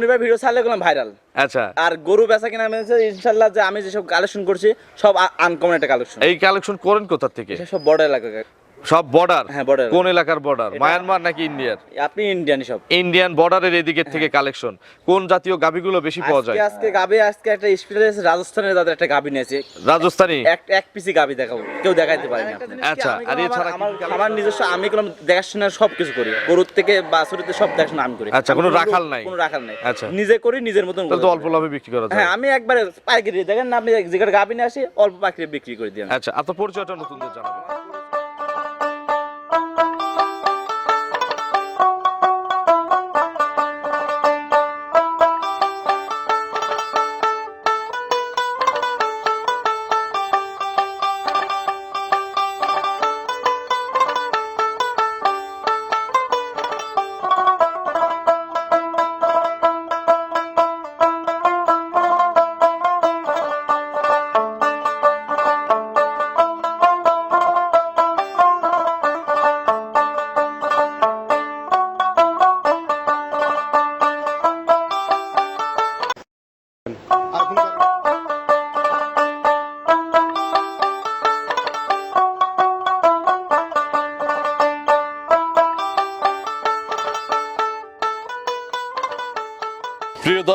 মনিবার video ছাড়লে গেলাম viral আচ্ছা। আর গরু বেচা কিনা আমি হচ্ছে ইনশাল্লাহ যে আমি যেসব কালেকশন করছি সব আনকমন একটা কালেকশন এই কালেকশন করেন কোথা থেকে? সব বড় এলাকা। সব বর্ডার হ্যাঁ, কোন এলাকার বর্ডার মায়ানমার নাকি ইন্ডিয়ার আপনি ইন্ডিয়ানি সব। ইন্ডিয়ান বর্ডারের এদিকের থেকে কালেকশন কোন জাতীয় গাবিগুলো বেশি পাওয়া যায়? আজকে আজকে গাবি আজকে একটা স্পেশাল রাজস্থানের দাদা একটা গাবি নিয়েছে। রাজস্থানি? এক এক পিসি গাবি দেখাবো। কেউ দেখাইতে পারেনি আপনি। আচ্ছা, আমি আর এছাড়া আমার- আমার নিজস্ব আমি কোনো দেখাশোনা সব কিছু করি। গরুর থেকে বাছুরিতে সব দেখাশোনা আমি করি। আচ্ছা, কোনো রাখাল নাই? কোনো রাখাল নাই। আচ্ছা। নিজে করি নিজের মতন তো অল্প লাভে বিক্রি করা যায়। হ্যাঁ আমি একবারে পাইকারি। দেখেন না আপনি যেখানে গাবি নিয়ে আসি অল্প পাইকারি বিক্রি করে দিই। আচ্ছা আপনার পরিচয়টা নতুনদের জানাবেন।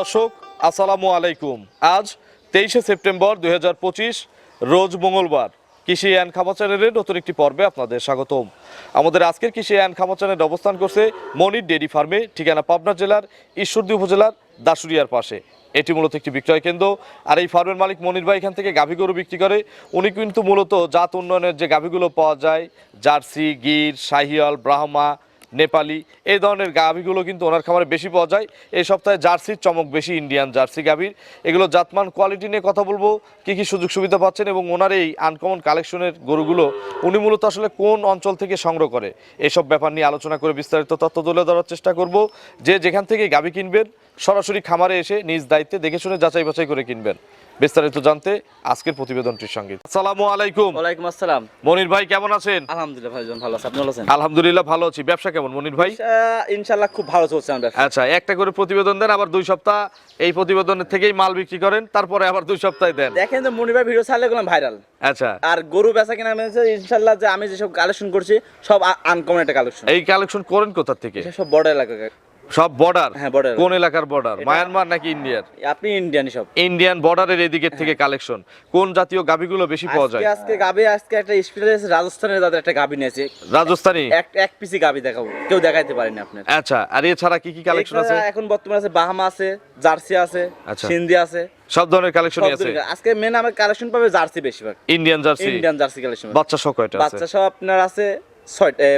দর্শক, আসসালামু আলাইকুম। আজ তেইশে সেপ্টেম্বর দু হাজার পঁচিশ, রোজ মঙ্গলবার। কৃষি অ্যান্ড খামা চ্যানেলের নতুন একটি পর্বে আপনাদের স্বাগতম। আমাদের আজকের কৃষি অ্যান্ড খামা চ্যানেল অবস্থান করছে মনির ডেরি ফার্মে, ঠিকানা পাবনা জেলার ঈশ্বরদী উপজেলার দাসুরিয়ার পাশে। এটি মূলত একটি বিক্রয় কেন্দ্র। আর এই ফার্মের মালিক মনির ভাই এখান থেকে গাভী গরু বিক্রি করে। উনি কিন্তু মূলত জাত উন্নয়নের যে গাভীগুলো পাওয়া যায়, জার্সি, গির শাহিয়াল ব্রাহ্মা নেপালি, এই ধরনের গাভীগুলো কিন্তু ওনার খামারে বেশি পাওয়া যায়। এই সপ্তাহে জার্সির চমক বেশি ইন্ডিয়ান জার্সি গাভীর। এগুলো জাতমান, কোয়ালিটি নিয়ে কথা বলব, কি কি সুযোগ সুবিধা পাচ্ছেন এবং ওনার এই আনকমন কালেকশনের গরুগুলো উনি মূলত আসলে কোন অঞ্চল থেকে সংগ্রহ করে? এসব ব্যাপার নিয়ে আলোচনা করে বিস্তারিত তথ্য তুলে ধরার চেষ্টা করব। যে যেখান থেকে গাভী কিনবেন, সরাসরি খামারে এসে নিজ দায়িত্বে দেখে শুনে যাচাই বাছাই করে কিনবেন। বিস্তারিত জানতে আজকের প্রতিবেদনটির সঙ্গে। আসসালামু আলাইকুম। ওয়ালাইকুম আসসালাম। মনির ভাই কেমন আছেন? আলহামদুলিল্লাহ ভাইজন ভালো আছে আপনি ভালো আছেন? আলহামদুলিল্লাহ ভালো আছি। ব্যবসা কেমন মনির ভাই? আহ, ইনশাল্লাহ খুব ভালো চলছে আমার ব্যবসা। আচ্ছা একটা করে প্রতিবেদন দেন আবার দুই সপ্তাহ এই প্রতিবেদনের থেকেই মাল বিক্রি করেন তারপরে আবার দুই সপ্তাহ দেন। দেখেন যে ভাই ভিডিও ছাড়লে গেলাম ভাইরাল আচ্ছা। আর গরু বেচা কিনা আমি হচ্ছে ইনশাল্লাহ যে আমি যেসব কালেকশন করছি সব আনকমন একটা কালেকশন এই কালেকশন করেন কোথা থেকে? সব বড় এলাকা। সব বর্ডার হ্যাঁ, কোন এলাকার বর্ডার মায়ানমার নাকি ইন্ডিয়ার আপনি ইন্ডিয়ানি সব। ইন্ডিয়ান বর্ডারের এদিকের থেকে কালেকশন কোন জাতীয় গাবিগুলো বেশি পাওয়া যায়? আজকে গাবি আজকে একটা স্পেশাল রাজস্থানের দাদা একটা গাবি নিয়েছে। রাজস্থানি? এক এক পিসি গাবি দেখাবো। কেউ দেখাইতে পারেনি আপনার। আচ্ছা আর এছাড়া কি কি কালেকশন আছে? এখন বর্তমানে আছে বাহামা আছে জার্সি আছে আচ্ছা। সিন্ধি আছে। সব ধরনের কালেকশনই আছে। আজকে মেন আমার কালেকশন পাবে জার্সি বেশিরভাগ। Indian Jersey? Indian Jersey collection বাচ্চা সহ কয়টা আছে? বাচ্চা সব আপনার আছে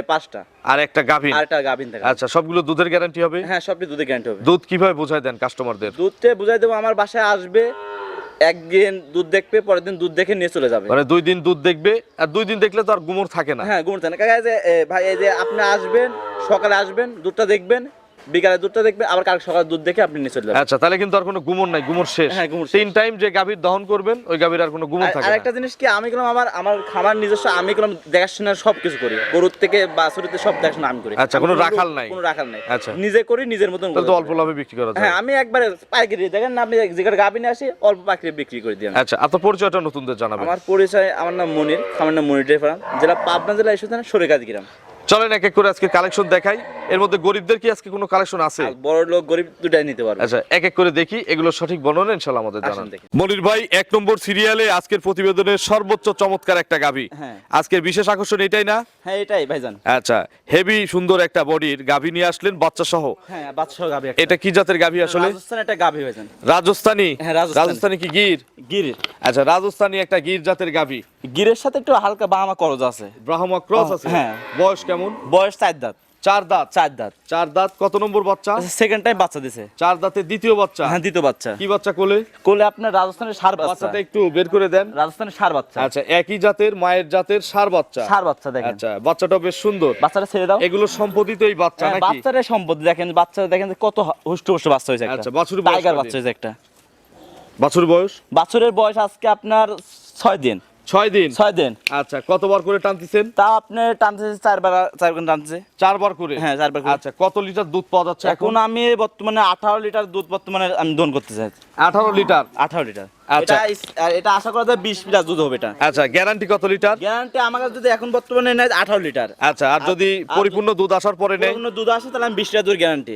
পাঁচটা। আর একটা গাভিন আর একটা গাভিন থাকে আচ্ছা সবগুলো দুধের গ্যারান্টি হবে? হ্যাঁ সবটি গ্যারান্টি হবে। দুধ কীভাবে বোঝায় দেন কাস্টমারদের দুধটা দেবো আমার বাসায় আসবে একদিন দুধ দেখবে পরের দিন দুধ দেখে নিয়ে চলে যাবে। মানে দুই দিন দুধ দেখবে আর দুই দিন দেখলে তো আর গুমর থাকে না। হ্যাঁ গুমর থাকে কাকা যে ভাই এই যে আপনি আসবেন সকালে আসবেন দুধটা দেখবেন বিকালে দুধটা দেখবেন আবার কালকে সকালে দুধ দেখে আপনি নিয়ে চলে যাবেন। আচ্ছা তাহলে কিন্তু আর কোনো গুমর নাই গুমর শেষ। হ্যাঁ, গুমর তিন টাইম যে গাভীর দহন করবেন ওই গাভীর আর কোনো গুমর থাকে আর একটা জিনিস কি আমি গেলাম আমার আমার খাবার নিজস্ব আমি দেখাশোনা সব কিছু করি। গরুর থেকে বাছুরিতে সব দেখাশোনা আমি করি। আচ্ছা, কোনো রাখাল নাই? কোনো রাখাল নাই। আচ্ছা। নিজে করি নিজের মতন তাহলে তো অল্প লাভে বিক্রি করা যায়। হ্যাঁ আমি একবারে পাইকারি দেখেন না আপনি যেখানে গাভি নিয়ে আসি অল্প পাইকারি বিক্রি করে দিই আচ্ছা আপনার পরিচয়টা নতুনদের জানাবেন। আমার পরিচয় আমার নাম মনির আমার নাম মনির ডেফারাম জেলা পাবনা জেলা এসে সরেকাজ গ্রাম চলেন এক এক করে আজকে কালেকশন দেখাই। এর মধ্যে গরিবদের কি আজকে কোনো কালেকশন আছে? বড় লোক গরিব দুটাই নিতে পারবে। আচ্ছা এক এক করে দেখি এগুলো সঠিক বর্ণনা ইনশাল্লাহ আমাদের জানান। মনির ভাই এক নম্বর সিরিয়ালে আজকের প্রতিবেদনের সর্বোচ্চ চমৎকার একটা গাভী। হ্যাঁ। আজকের বিশেষ আকর্ষণ এটাই না? হ্যাঁ এটাই ভাইজান। আচ্ছা হেভি সুন্দর একটা বডির গাভী নিয়ে আসলেন বাচ্চা সহ হ্যাঁ বাদশাহ গাভি এটা কি জাতের গাভী আসলে? রাজস্থান একটা গাভি ভাইজান। রাজস্থানী? হ্যাঁ, রাজস্থানী। কি গির? গিরের আচ্ছা রাজস্থানী একটা গির জাতের গাভী। গিরের সাথে একটু হালকা বাহামা করজ আছে। ব্রাহ্মা ক্রস আছে? হ্যাঁ। বয়স কেমন? বয়স চার দাঁত। চার দাঁত? চার দাঁত। চার দাঁত কত নম্বর বাচ্চা? সেকেন্ড টাইম বাচ্চা দিছে। চার দাঁতের দ্বিতীয় বাচ্চা? হ্যাঁ দ্বিতীয় বাচ্চা। কি বাচ্চা কোলে? কোলে আপনার রাজস্থানের সার বাচ্চা। বাচ্চাটা একটু বের করে দেন। রাজস্থানের সার বাচ্চা। আচ্ছা একই জাতের মায়ের জাতের সার বাচ্চা। সার বাচ্চা দেখেন। আচ্ছা বাচ্চাটা বেশ সুন্দর। বাচ্চাটা ছেড়ে দাও। এগুলো সম্পত্তিতেই বাচ্চা হ্যাঁ, নাকি? বাচ্চাটার সম্পত্তি দেখেন বাচ্চা দেখেন কত হুষ্ট হুষ্ট বাচ্চা হয়েছে আচ্ছা, বয়স টাইগার বাচ্চা হয়েছে একটা। বাছুর বয়স? বাছুরের বয়স আজকে আপনার ছয় দিন। ছয় দিন? ছয় দিন। আচ্ছা কতবার করে টানতেছেন? তা আপনি টানতেছে চারবার চারবার টানতেছে। চারবার করে? হ্যাঁ, চারবার করে। আচ্ছা কত লিটার দুধ পাওয়া যাচ্ছে এখন এখন? আমি বর্তমানে আঠারো লিটার দুধ বর্তমানে আমি দোন করতে চাই। আঠারো লিটার? আঠারো লিটার। আচ্ছা। এটা আশা করা যায় বিশ লিটার দুধ হবে এটা। আচ্ছা গ্যারান্টি কত লিটার? গ্যারান্টি আমার কাছে যদি এখন বর্তমানে নেয় আঠারো লিটার। আচ্ছা আর যদি পরিপূর্ণ দুধ আসার পরে নেই কোনো দুধ আসে তাহলে আমি বিশ লিটার দুধ গ্যারান্টি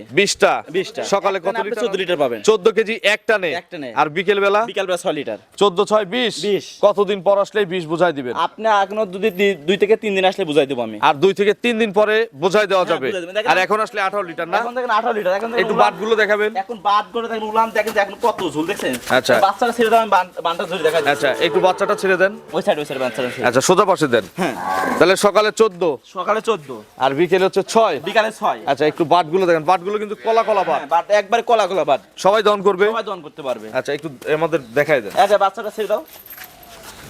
সকালে কত লিটার? চোদ্দ লিটার পাবেন। চোদ্দ কেজি একটা নেই একটা নেয়। আর বিকেল বেলা বিকাল বেলা লিটার 20 কতদিন পর আসলে বিশ বুঝাই দিবেন? আপনি এখনও যদি দুই থেকে তিন দিন আসলে বুঝাই দেবো আমি। আর দুই থেকে তিন দিন পরে বোঝাই দেওয়া হ্যাঁ, যাবে। আর এখন আসলে আঠারো লিটার না? এখন দেখেন আঠারো লিটার। এখন একটু বাটগুলো দেখাবেন। এখন বাদ করে দেখেন উলান দেখেন এখন কত ঝুল দেখছেন? আচ্ছা। বাচ্চারা ছেড়ে বানটা ধরে আচ্ছা একটু বাচ্চাটা ছেড়ে দেন। ওই সাইড ওই সাইড বাচ্চারা আচ্ছা সোজা পাশে দেন। হ্যাঁ। তাহলে সকালে সকালে আর বিকেলে হচ্ছে বিকালে আচ্ছা একটু বাটগুলো দেখেন। বাটগুলো কিন্তু কলা কলা বাট হ্যাঁ, বাট একবার কলা কলা বাট সবাই দহন করবে? সবাই দন করতে পারবে। আচ্ছা একটু আমাদের দেখাই দেন। আচ্ছা বাচ্চাটা ছেড়ে দাও।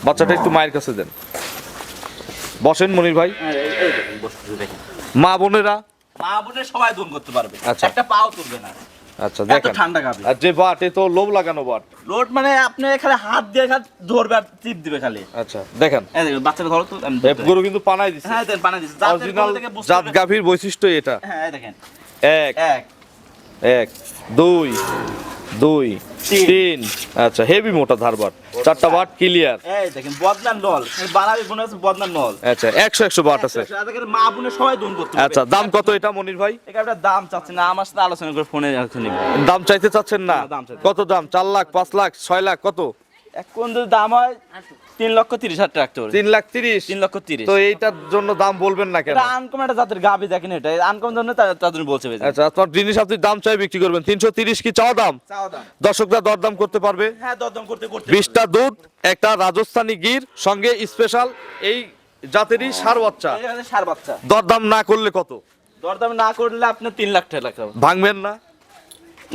বাচ্চাটা একটু মায়ের কাছে দেন। বসেন মনির ভাই। হ্যাঁ, মা বোনেরা? মা বোনের সবাই দন করতে পারবে। আচ্ছা। একটা পাও তুলবে না। আচ্ছা এত দেখেন। ঠান্ডা গাবে। আর যে বাট এ তো লোভ লাগানো বাট। লোড মানে আপনি এখানে হাত দিয়ে খালি ধরবে আর টিপ দিবে খালি। আচ্ছা দেখেন। এই দেখেন বাচ্চাটা ধরো তো গরু কিন্তু পানাই দিচ্ছে হ্যাঁ দেন পানাই বুঝতে জাত গাভীর বৈশিষ্ট্য এটা। হ্যাঁ দেখেন। এক। এক। এক। দুই। দুই তিন। আচ্ছা হেভি মোটা ধারবাট। চারটা বাট ক্লিয়ার এই দেখেন বদনার নল। বানাবি বোন আছে বদনার নল। আচ্ছা একশো একশো বাট আছে। মা বোনের সবাই দন করতে আচ্ছা দাম কত এটা মনির ভাই? এটা দাম চাচ্ছি না আমার সাথে আলোচনা করে ফোনে এখন দাম চাইতে চাচ্ছেন না। কত দাম? চার লাখ পাঁচ লাখ ছয় লাখ কত? এখন যদি দাম হয় তিন লক্ষ তিরিশ হাজার টাকা করে। তিন লাখ তিরিশ? তিন লক্ষ তিরিশ। তো এইটার জন্য দাম বলবেন না কেন? আনকম একটা জাতের গাবি দেখেন এটা। আনকম জন্য তার জন্য বলছে আচ্ছা আপনার জিনিস আপনি দাম চাই বিক্রি করবেন। তিনশো তিরিশ কি চাওয়া দাম? দর্শকরা দরদাম করতে পারবে। হ্যাঁ দরদাম করতে করতে বিশটা দুধ একটা রাজস্থানী গির সঙ্গে স্পেশাল এই জাতেরই সার বাচ্চা। সার বাচ্চা। দরদাম না করলে কত? দরদাম না করলে আপনি তিন লাখ টাকা ভাঙবেন না?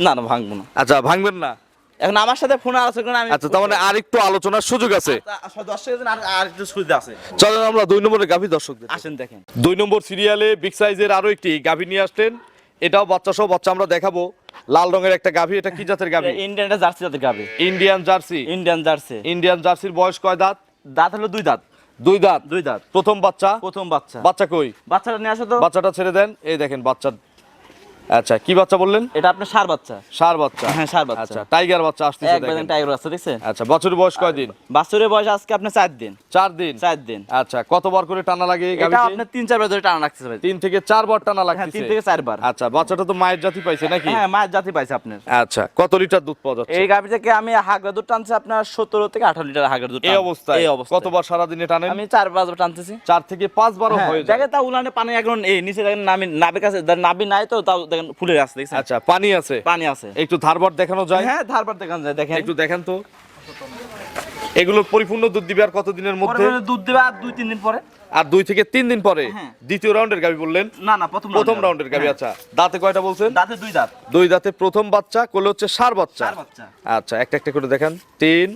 না না ভাঙবো না। আচ্ছা ভাঙবেন না? এখন আমার সাথে ফোনে আলোচনা করে আমি আচ্ছা তার মানে আর আলোচনার সুযোগ আছে? দর্শকের জন্য আর- আর একটু সুবিধা আছে। চলেন আমরা দুই নম্বরে গাভী দর্শকদের আসেন দেখেন। দুই নম্বর সিরিয়ালে বিগ সাইজের আরও একটি গাভী নিয়ে আসলেন। এটাও বাচ্চা সহ বাচ্চা আমরা দেখাবো। লাল রঙের একটা গাভী এটা কি জাতের গাভী? ইন্ডিয়ান জার্সি জাতের গাভী। Indian Jersey. Indian Jersey. Indian জার্সির বয়স কয় দাঁত? দাঁত হলো দুই দাঁত। দুই দাঁত। দুই দাঁত। প্রথম বাচ্চা? প্রথম বাচ্চা। বাচ্চা কই? বাচ্চাটা নিয়ে আসো তো। বাচ্চাটা ছেড়ে দেন। এই দেখেন বাচ্চা আচ্ছা কি বাচ্চা বললেন? এটা আপনার সার বাচ্চা। সার বাচ্চা। হ্যাঁ, ষাঁড় বাচ্চা। আচ্ছা টাইগার বাচ্চা আসতেছে এক বাজান টাইগার বাচ্চা দেখছেন? আচ্ছা বছরের বয়স কয় দিন? বাছুরের বয়স আজকে আপনার চার দিন। চার দিন? চার দিন। আচ্ছা কতবার করে টানা লাগে এই এটা আপনার তিন চার বার ধরে টানা রাখতে হবে তিন থেকে চারবার টানা লাগতেছে হ্যাঁ লাগতেছে। তিন থেকে চারবার আচ্ছা বাচ্চাটা তো মায়ের জাতি পাইছে নাকি? হ্যাঁ মায়ের জাতি পাইছে আপনার। আচ্ছা কত লিটার দুধ পাওয়া যাচ্ছে? এই গাভি থেকে আমি হাগরা দুধ টানছি আপনার সতেরো থেকে আঠারো লিটার হাগরা দুধ এই টান- অবস্থায়? এই অবস্থা কতবার সারাদিনে টানেন? আমি চার পাঁচবার টানতেছি। চার থেকে পাঁচবারও হ্যাঁ, হয়ে যায়। দেখেন তা উলানে পানি এখন এই নিচে দেখেন নামি নাবির কাছে নাবি নাই তো তাও দেখেন ফুলের আছে দেখছেন? আচ্ছা পানি আছে। পানি আছে। একটু ধারবার দেখানো যায়? হ্যাঁ ধারবার দেখান যায় দেখেন। একটু দেখেন তো। এগুলো পরিপূর্ণ দুধ দিবে আর কতদিনের মধ্যে? দুধ দেবে আর দুই তিন দিন পরে। আর দুই থেকে তিন দিন পরে? হ্যাঁ। দ্বিতীয় রাউন্ডের গাবি বললেন? না না প্রথম প্রথম রাউন্ডের গাবি হ্যাঁ। আচ্ছা। দাঁতে কয়টা বলছেন? দাঁতে দুই দাঁত। দুই দাঁতে প্রথম বাচ্চা কোলে হচ্ছে সার বাচ্চা। আচ্ছা একটা একটা করে দেখান। তিন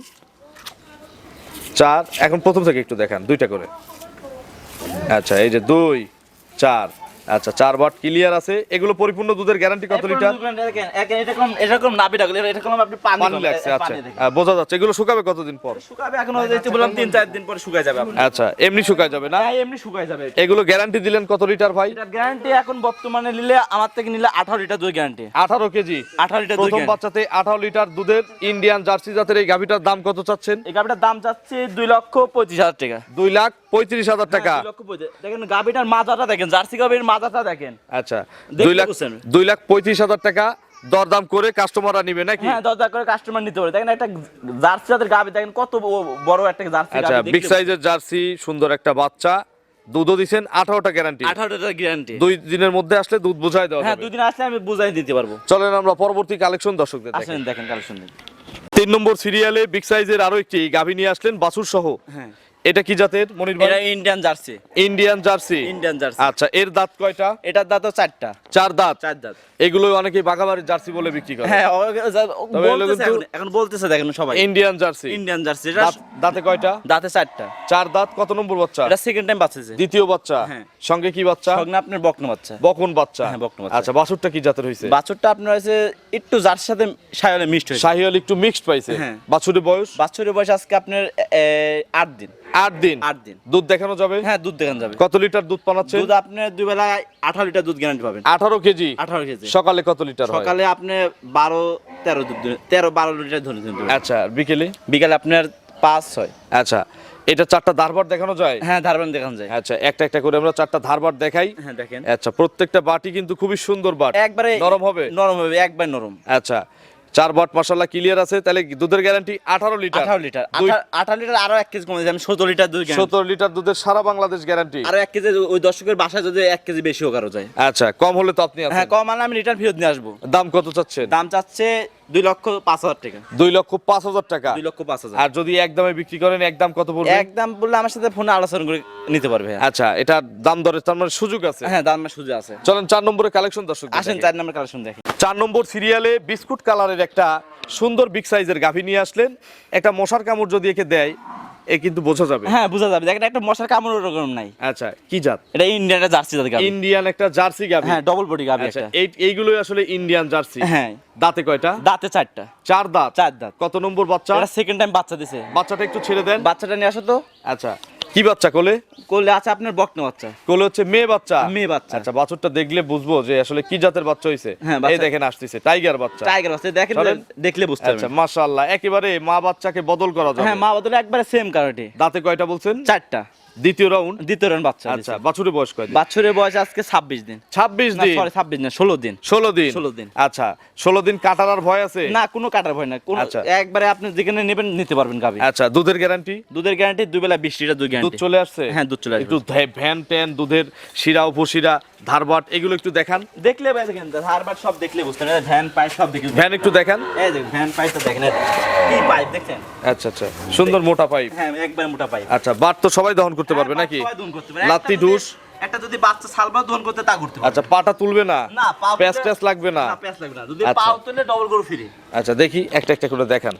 চার এখন প্রথম থেকে একটু দেখান দুইটা করে। আচ্ছা এই যে দুই চার আচ্ছা চার বাট ক্লিয়ার আছে। এগুলো পরিপূর্ণ দুধের গ্যারান্টি কত লিটার? এরকম এরকম নাবি ডাকলে এরকম আপনি পানি লাগছে আচ্ছা। বোঝা যাচ্ছে। এগুলো শুকাবে কতদিন পর? শুকাবে এখন যে বললাম তিন চার দিন পরে শুকায় যাবে আচ্ছা এমনি শুকায় যাবে না? হ্যাঁ এমনি শুকায় যাবে এগুলো গ্যারান্টি দিলেন কত লিটার ভাই? গ্যারান্টি এখন বর্তমানে নিলে আমার থেকে নিলে আঠারো লিটার দুধ গ্যারান্টি আঠারো কেজি। আঠারো লিটার দুধ প্রথম বাচ্চাতে আঠারো লিটার দুধের ইন্ডিয়ান জার্সি জাতের এই গাভিটার দাম কত চাচ্ছেন? এই গাভিটার দাম চাচ্ছে দুই লক্ষ পঁচিশ হাজার টাকা। দুই লাখ পঁয়ত্রিশ হাজার টাকা। হ্যাঁ, দুই লক্ষ পঁচিশ। দেখেন গাভিটার মাথাটা দেখেন জার্সি গাভির মাথাটা দেখেন। আচ্ছা দুই লাখ দুই লাখ পঁয়ত্রিশ হাজার টাকা দরদাম করে কাস্টমাররা নিবে নাকি? হ্যাঁ দরজা করে কাস্টমার নিতে পারে। দেখেন একটা জার্সি জাতের গাভি দেখেন কত বড় একটা জার্সি আচ্ছা বিগ সাইজের জার্সি সুন্দর একটা বাচ্চা দুধও দিছেন আঠারোটা গ্যারান্টি আঠারো লিটার গ্যারান্টি দুই দিনের মধ্যে আসলে দুধ বোঝাই দেওয়া হ্যাঁ দুই দিন আসলে আমি বুঝাই দিতে পারব। চলেন আমরা পরবর্তী কালেকশন দর্শকদের। আসেন দেখেন কালেকশন তিন নম্বর সিরিয়ালে বিগ সাইজের আরও একটি গাভী নিয়ে আসলেন বাছুর সহ হ্যাঁ। এটা কি জাতের মনির ভাই? এটা Indian Jersey Indian Jersey Indian Jersey আচ্ছা এর দাঁত কয়টা? এটার দাঁত চারটা। চার দাঁত? চার দাঁত। এগুলো অনেকেই বাঘাবাড়ির জার্সি বলে বিক্রি করে। হ্যাঁ বলতেছে এখন- বলতেছে দেখেন সবাই। ইন্ডিয়ান জার্সি ইন্ডিয়ান জার্সি এটা দাঁত- কয়টা? দাঁতে চারটা। চার দাঁত কত নম্বর বাচ্চা? এটা সেকেন্ড টাইম বাচ্চাছে দ্বিতীয় বাচ্চা? হ্যাঁ। সঙ্গে কি বাচ্চা? সঙ্গে আপনার বকন বাচ্চা। বকন বাচ্চা। হ্যাঁ, বকন বাচ্চা। আচ্ছা বাছুরটা কি জাতের হয়েছে বাছুরটা আপনার হচ্ছে একটু যার সাথে সায়লে মিক্সড হয়েছে শাহিওয়াল একটু মিক্সড পাইছে। হ্যাঁ। বাছুরের বয়স? বাছুরের বয়স আজকে আপনার আট দিন। আট দিন? আট দিন। দুধ দেখানো যাবে? হ্যাঁ দুধ দেখান যাবে। কত লিটার দুধ পানাচ্ছে দুধ আপনি দুই বেলা আঠারো লিটার দুধ গ্যারান্টি পাবেন। আঠারো কেজি? আঠারো কেজি। সকালে কত লিটার সকালে আপনি বারো তেরো দুধ। তেরো বারো লিটার ধরে। আচ্ছা বিকেলে? বিকালে আপনার পাঁচ ছয়। আচ্ছা এটা চারটা ধারবার দেখানো যায়? হ্যাঁ ধারবান দেখান যায়। আচ্ছা একটা একটা করে আমরা চারটা ধারবার দেখাই। হ্যাঁ দেখেন। আচ্ছা প্রত্যেকটা বাটি কিন্তু খুবই সুন্দর বাট। একবারে নরম হবে? নরম হবে একবার নরম। আচ্ছা চার বট মশলা ক্লিয়ার আছে তাহলে দুধের গ্যারান্টি আঠারো লিটার। আঠারো লিটার। আঠারো লিটার আরও এক কেজি কমে আমি সতেরো লিটার দুধ সতেরো লিটার দুধের সারা বাংলাদেশ গ্যারান্টি আর এক কেজি ওই দর্শকের বাসায় যদি এক কেজি বেশিও কারও যায়। আচ্ছা কম হলে তো আপনি হ্যাঁ কম আনলে আমি লিটার ফেরত নিয়ে আসব। দাম কত চাচ্ছে দাম চাচ্ছে দুই লক্ষ পাঁচ হাজার টাকা। দুই লক্ষ পাঁচ হাজার টাকা। দুই লক্ষ পাঁচ হাজার। আর যদি একদমে বিক্রি করেন একদম কত পড়বে? একদম বললে আমার সাথে ফোনে আলোচনা করে নিতে পারবে আচ্ছা এটা দাম দরে তার মানে সুযোগ আছে? হ্যাঁ দাম সুযোগ আছে। চলেন চার কালেকশন দর্শক আসেন চার নম্বর কালেকশন দেখেন চার নম্বর সিরিয়ালে বিস্কুট কালারের একটা সুন্দর বিগ সাইজের গাভী নিয়ে আসলেন। একটা মশার কামড় যদি একে দেয় এ কিন্তু বোঝা যাবে। হ্যাঁ বোঝা যাবে। দেখেন একটা মশার কামড় ওরকম নাই। আচ্ছা কি জাত? এটা ইন্ডিয়ান একটা জার্সি জাত গাবি। ইন্ডিয়ান একটা জার্সি গাবি। হ্যাঁ ডবল বডি গাবি আচ্ছা একটা। এই এইগুলোই আসলে ইন্ডিয়ান জার্সি। হ্যাঁ। দাঁতে কয়টা? দাঁতে চারটা। চার দাঁত। চার দাঁত। কত নম্বর বাচ্চা? এটা সেকেন্ড টাইম বাচ্চা দিছে। বাচ্চাটা একটু ছেড়ে দেন। বাচ্চাটা নিয়ে আসো তো। আচ্ছা। কি বাচ্চা কোলে? কোলে আছে আপনার বকনা বাচ্চা। কোলে হচ্ছে মেয়ে বাচ্চা? মেয়ে বাচ্চা। আচ্ছা বাছুরটা দেখলে বুঝব যে আসলে কি জাতের বাচ্চা হইছে। হ্যাঁ, এই দেখেন আসতেছে টাইগার বাচ্চা। টাইগার বাচ্চা দেখেন দেখলে বুঝতে পারবেন। আচ্ছা মাশাআল্লাহ একেবারে মা বাচ্চাকে বদল করা যাবে। হ্যাঁ মা বদলে একবারে সেম কারটে দাঁতে কয়টা বলছেন? চারটা। দ্বিতীয় রাউন্ড দ্বিতীয় রান বাচ্চা আচ্ছা বাছুরের বয়স কয়দিন বাচ্চার বয়স আজকে ছাব্বিশ দিন। ছাব্বিশ না দিন? সরি না দিন। ষোলো দিন? 16 দিন। আচ্ছা ষোলো দিন কাটার আর ভয় আছে? না কোনো কাটার ভয় না কোনো আচ্ছা। একবারে আপনি যেখানে নেবেন নিতে পারবেন গাবি আচ্ছা দুধের গ্যারান্টি দুধের গ্যারান্টি দুই বেলা বিশ লিটার দুধ দুধ চলে আসছে? হ্যাঁ, দুধ চলে। একটু ভ্যান ট্যান দুধের শিরা উপশিরা ধারবাট এগুলো একটু দেখান। দেখলে ভাই দেখেন হারবার সব দেখলে বুঝতে ভ্যান পাইপ সব দেখলে ভ্যান একটু দেখান। এই দেখেন ভ্যান পাইপটা দেখেন। কি পাইপ দেখছেন? আচ্ছা আচ্ছা। সুন্দর মোটা পাইপ। হ্যাঁ একবার মোটা পাইপ। আচ্ছা বাট তো সবাই দহন করতে পারবে হ্যাঁ, নাকি? সবাই দহন লাত্তি একটা যদি- ঢুস? একটা যদি বাচ্চা সালবা দহন করতে তা করতে আচ্ছা পাটা তুলবে না? না ট্যাচ লাগবে না? প্যাস লাগবে না। যদি আচ্ছা। পাও তুললে ডবল করে ফিরে। আচ্ছা দেখি একটা একটা করে দেখান।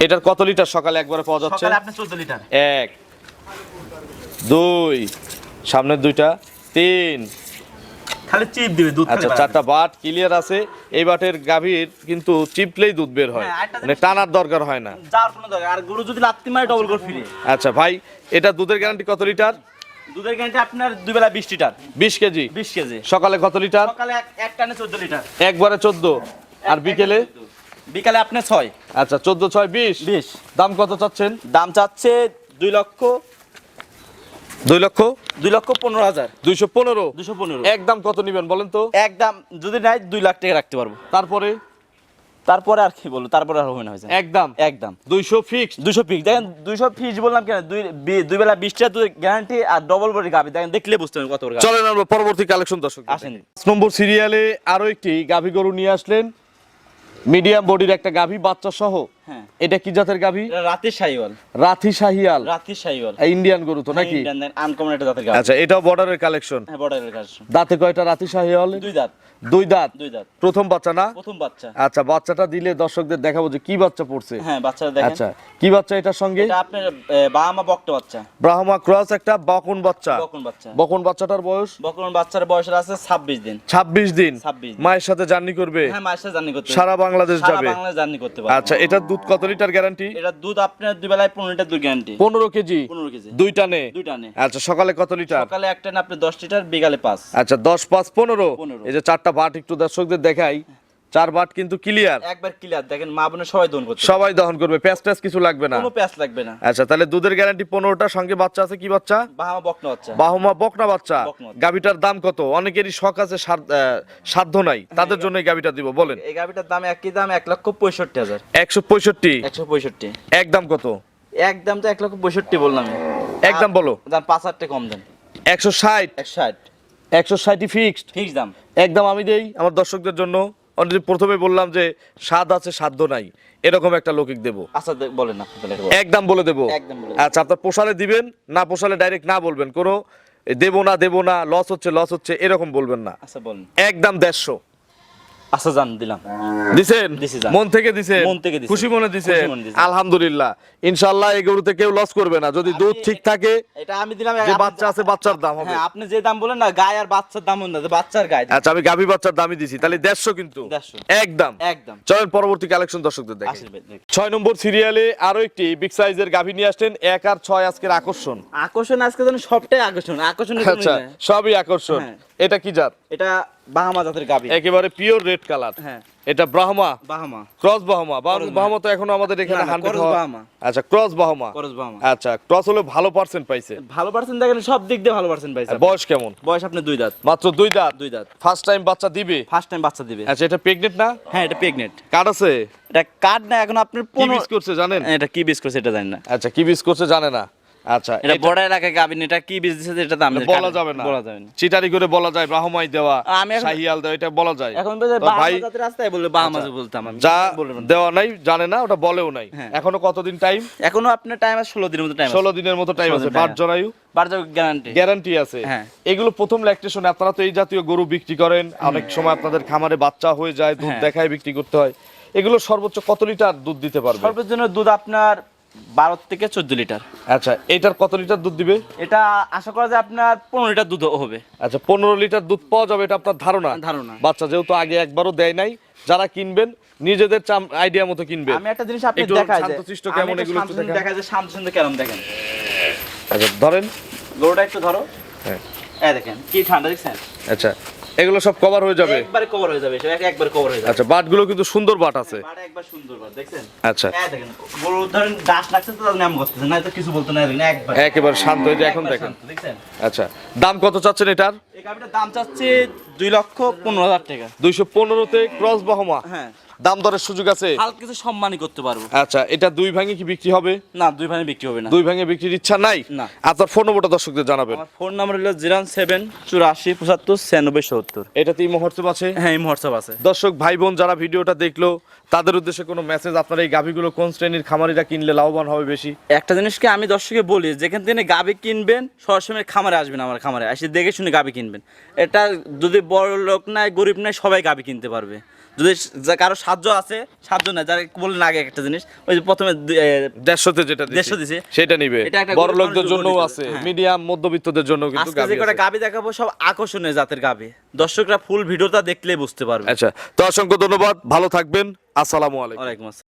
এটার কত লিটার সকালে একবারে পাওয়া যাচ্ছে? সকালে আপনি 14 লিটার। এক দুই সামনের দুইটা তিন খালি চিপ দিবে দুধ আচ্ছা চারটা বাট ক্লিয়ার আছে। এই বাটের গাভীর কিন্তু চিপলেই দুধ বের হয়। হ্যাঁ, মানে টানার দরকার হয় না। যার কোনো দরকার আর গরু যদি লাত্তি মারে ডবল করে ফ্রি। আচ্ছা ভাই এটা দুধের গ্যারান্টি কত লিটার? দুধের গ্যারান্টি আপনার দুই বেলা 20 লিটার। বিশ কেজি? 20 কেজি। সকালে কত লিটার? সকালে এক টানে 14 লিটার। একবারে চোদ্দ। আর বিকেলে? বিকালে আপনি 6 আচ্ছা চোদ্দ ছয় বিশ? 20 দাম কত চাচ্ছেন? দাম চাচ্ছে 2 লক্ষ দুই লক্ষ? 2 লক্ষ 15 হাজার। দুইশো পনেরো। 215 একদম কত নিবেন বলেন তো? একদম যদি নাই 2 লাখ টাকা রাখতে পারব। তারপরে? তারপরে আর কি বলব? তারপরে আর হবে না হয়েছে একদম একদম দুইশো ফিক্সড দুশো পিস দেখেন দুইশো পিস বললাম কেন? দুই দুই বেলা বিশটা দুধ গ্যারান্টি আর ডবল বডি গাবি দেখেন দেখলে বুঝতে পারবেন কত চলেন আমরা পরবর্তী কালেকশন দর্শক। আসেন। পাঁচ নম্বর সিরিয়ালে আরও একটি গাভী গরু নিয়ে আসলেন। মিডিয়াম বডির একটা গাভী বাচ্চা সহ এটা কি জাতের গাভী? এটা রাতের শাহিওয়াল। শাহিয়াল। রাতের শাহিওয়াল। ইন্ডিয়ান গরু তো নাকি? আনকমন একটা জাতের গাভি। আচ্ছা এটাও বর্ডারের কালেকশন হ্যাঁ বর্ডারের কাজ দাঁতে কয়টা রাথি শাহিয়াল দুই দাঁত। দুই দাঁত? দুই দাঁত। প্রথম বাচ্চা না? প্রথম বাচ্চা। আচ্ছা বাচ্চাটা দিলে দর্শকদের দেখাবো যে কি বাচ্চা পড়ছে। হ্যাঁ বাচ্চাটা দেখেন। আচ্ছা কি বাচ্চা এটার সঙ্গে? এটা আপনার বাহামা বকটা বাচ্চা। ব্রাহ্মা ক্রস একটা বকন বাচ্চা। বকন বাচ্চা। বকন বাচ্চাটার বয়স? বকন বাচ্চার বয়স আছে ছাব্বিশ দিন। ছাব্বিশ দিন? 26 মায়ের সাথে জার্নি করবে? হ্যাঁ মায়ের সাথে জার্নি করতে সারা বাংলাদেশ সারা যাবে? বাংলাদেশ জার্নি করতে পারবে। আচ্ছা এটার দুধ কত লিটার গ্যারান্টি এটা দুধ আপনার দুই বেলায় পনেরো লিটার দুধ গ্যারান্টি পনেরো কেজি? পনেরো কেজি। দুই টানে? দুই টানে। আচ্ছা সকালে কত লিটার? সকালে একটা না আপনি দশ লিটার বিকালে পাঁচ। আচ্ছা দশ পাঁচ পনেরো? 15 এই যে চারটা ভাট একটু দর্শকদের দেখাই। চার বাট কিন্তু ক্লিয়ার একবার ক্লিয়ার দেখেন মা বোনের সবাই দোন করতে সবাই দহন করবে প্যাচ ট্যাচ কিছু লাগবে না। কোনো প্যাচ লাগবে না। আচ্ছা তাহলে দুধের গ্যারান্টি পনেরোটা সঙ্গে বাচ্চা আছে কি বাচ্চা? বাহামা বকনা বাচ্চা। বাহুমা বকনা বাচ্চা। গাবিটার দাম কত? অনেকেরই শখ আছে সাধ্য নাই। তাদের জন্য এই গাবিটা দিব বলেন। এই গাভিটার দাম একই দাম এক লক্ষ পঁয়ষট্টি হাজার। একশো পঁয়ষট্টি? একশো পঁয়ষট্টি। একদম কত? একদম তো এক লক্ষ পঁয়ষট্টি বললাম একদম বলো। দাম পাঁচ হাজার টাকা কম দেন। একশো ষাট? একশো ষাট। একশো ষাটই ফিক্সড ফিক্স দাম। একদম আমি দেই আমার দর্শকদের জন্য। অলরেডি প্রথমে বললাম যে স্বাদ আছে সাধ্য নাই। এরকম একটা লৌকিক দেবো। আচ্ছা বলেন একদম বলে দেব। আচ্ছা আপনার পোষালে দিবেন না পোষালে ডাইরেক্ট না বলবেন। কোনো দেবো না দেবো না লস হচ্ছে লস হচ্ছে এরকম বলবেন না। আচ্ছা বলেন। একদম দেড়শো। আচ্ছা জান দিলাম। দিছেন? মন থেকে দিছেন? মন থেকে। খুশি মনে দিছেন? খুশি মনে দিছি। আলহামদুলিল্লাহ। ইনশাআল্লাহ এই গরুতে কেউ লস করবে না। যদি দুধ ঠিক থাকে এটা আমি দিলাম যে বাচ্চা আছে বাচ্চার দাম হবে। হ্যাঁ আপনি যে দাম বলেন না গায়ে আর বাচ্চার দাম না বাচ্চার গায়ে। আচ্ছা আমি গাভী বাচ্চার দামই দিছি। তাহলে দেড়শো কিন্তু। 150 একদম। একদম। চলেন পরবর্তী কালেকশন দর্শকদের দেখে। আসেন ভাই, দেখি। ছয় নম্বর সিরিয়ালে আরও একটি বিগ সাইজের গাভী নিয়ে আসছেন এক আর ছয় আজকের আকর্ষণ। আকর্ষণ আজকে যেন সবটাই আকর্ষণ। আকর্ষণ আচ্ছা সবই আকর্ষণ। হ্যাঁ। এটা কি জাত? এটা বাহামা জাতের গাবি একেবারে পিওর রেড কালার হ্যাঁ। এটা ব্রাহ্মা বাহামা। ক্রস বাহমা। বা- Cross তো এখনও আমাদের এখানে না, না, হান্ড্রেড cross বাহামা। আচ্ছা ক্রস বাহমা। Cross Bahama. আচ্ছা ক্রস হলে ভালো পার্সেন্ট পাইছে। ভালো পার্সেন্ট দেখেন সব দিক দিয়ে ভালো পার্সেন্ট পাইছে বয়স কেমন? বয়স আপনি দুই দাঁত। মাত্র দুই দাঁত? দুই দাঁত। ফার্স্ট টাইম বাচ্চা দিবে? ফার্স্ট টাইম বাচ্চা দিবে। আচ্ছা এটা প্রেগনেন্ট না? হ্যাঁ এটা প্রেগনেন্ট কার্ড আছে? এটা কার্ড না এখন আপনি কি বিস করছে জানেন? এটা কি বিস করছে এটা জানেন না। আচ্ছা কি বিস করছে জানে না? আচ্ছা এটা বড় এলাকায় গাবিন এটা কি দিছে এটা দাম বলা যাবে না। বলা যাবে না। চিটারি করে বলা যায় ব্রাহ্মই দেওয়া শাহিয়াল দেওয়া এটা বলা যায়। এখন ভাই রাস্তায় বললে বাহামা বলতাম আমি। যা দেওয়া নাই জানে না ওটা বলেও নাই। হ্যাঁ। এখনও কতদিন টাইম এখনও আপনার টাইম আছে ষোলো দিনের মতো টাইম ষোলো দিনের মতো টাইম আছে। time জরায়ু গ্যারান্টি গ্যারান্টি আছে। হ্যাঁ। এগুলো প্রথম ল্যাকটেশনে আপনারা তো এই জাতীয় গরু বিক্রি করেন অনেক সময় আপনাদের খামারে বাচ্চা হয়ে যায় দুধ হ্যাঁ। দেখায় বিক্রি করতে হয়। এগুলো সর্বোচ্চ কত লিটার দুধ দিতে পারবে? সর্বজন্য দুধ আপনার বারো থেকে চোদ্দ লিটার। আচ্ছা এটার কত লিটার দুধ দিবে? এটা আশা করা যায় আপনার পনেরো লিটার দুধ হবে। আচ্ছা পনেরো লিটার দুধ পাওয়া যাবে এটা আপনার ধারণা? ধারণা। বাচ্চা যেহেতু আগে একবারও দেয় নাই যারা কিনবেন নিজেদের চাম আইডিয়া মতো কিনবে আমি একটা জিনিস আপনি দেখাই শান্তশিষ্ট কেমন এগুলো একটু। দেখাই যে শান্তশিষ্ট কেমন দেখেন। আচ্ছা ধরেন। গরুটা একটু ধরো। হ্যাঁ। এই দেখেন কি ঠান্ডা দেখছেন? আচ্ছা এগুলো সব কভার হয়ে যাবে? একবারে কভার হয়ে যাবে সব একবারে কভার হয়ে যাবে। আচ্ছা বাটগুলো কিন্তু সুন্দর বাট আছে। বাট একবার সুন্দর বাট দেখছেন? আচ্ছা। এই দেখেন বড় ধরেন দাস লাগছে তো নাম করতেছে না তো কিছু বলতে না দেখেন একবার। একেবারে শান্ত হয়ে যায় এখন দেখেন। আচ্ছা দাম কত চাচ্ছেন এটার? এই গাবিটার দাম চাচ্ছে দুই লক্ষ পনেরো হাজার টাকা। 215 তে ক্রস বহমা। হ্যাঁ। দাম দরের সুযোগ আছে? হালকা কিছু সম্মানই করতে পারব। আচ্ছা এটা দুই ভাঙে কি বিক্রি হবে? না দুই ভাই বিক্রি হবে না। দুই ভাঙে বিক্রির ইচ্ছা নাই? না। আপনার ফোন নম্বরটা দর্শকদের জানাবেন। আমার ফোন নাম্বার হলো জিরো সেভেন চুরাশি পঁচাত্তর ছিয়ানব্বই সত্তর। এটাতে এই মুহূর্তে আছে? হ্যাঁ এই হোয়াটসঅ্যাপ আছে। দর্শক ভাই বোন যারা ভিডিওটা দেখল তাদের উদ্দেশ্যে কোনো মেসেজ আপনার এই গাভীগুলো কোন শ্রেণির খামারিরা কিনলে লাভবান হবে বেশি? একটা জিনিসকে আমি দর্শককে বলি যেখান থেকে গাবি কিনবেন সরাসরি খামারে আসবেন আমার খামারে। এসে দেখে শুনে গাবি কিনবেন। এটা যদি বড় লোক নাই গরিব নাই সবাই গাবি কিনতে পারবে। যদি কারও সাহায্য আছে সাহায্য না যারা বললেন আগে একটা জিনিস ওই যে প্রথমে দেড়শোতে যেটা দেড়শো দিছে। সেটা নিবে। বড় লোকদের জন্য আছে হ্যাঁ। মিডিয়াম মধ্যবিত্তদের জন্য কিন্তু আজকে যে কটা গাবি দেখাবো সব আকর্ষণীয় জাতের গাবি দর্শকরা ফুল ভিডিওটা দেখলে বুঝতে পারবে। আচ্ছা তো অসংখ্য ধন্যবাদ ভালো থাকবেন আসসালামু আলাইকুম। ওয়ালাইকুম আসসালাম।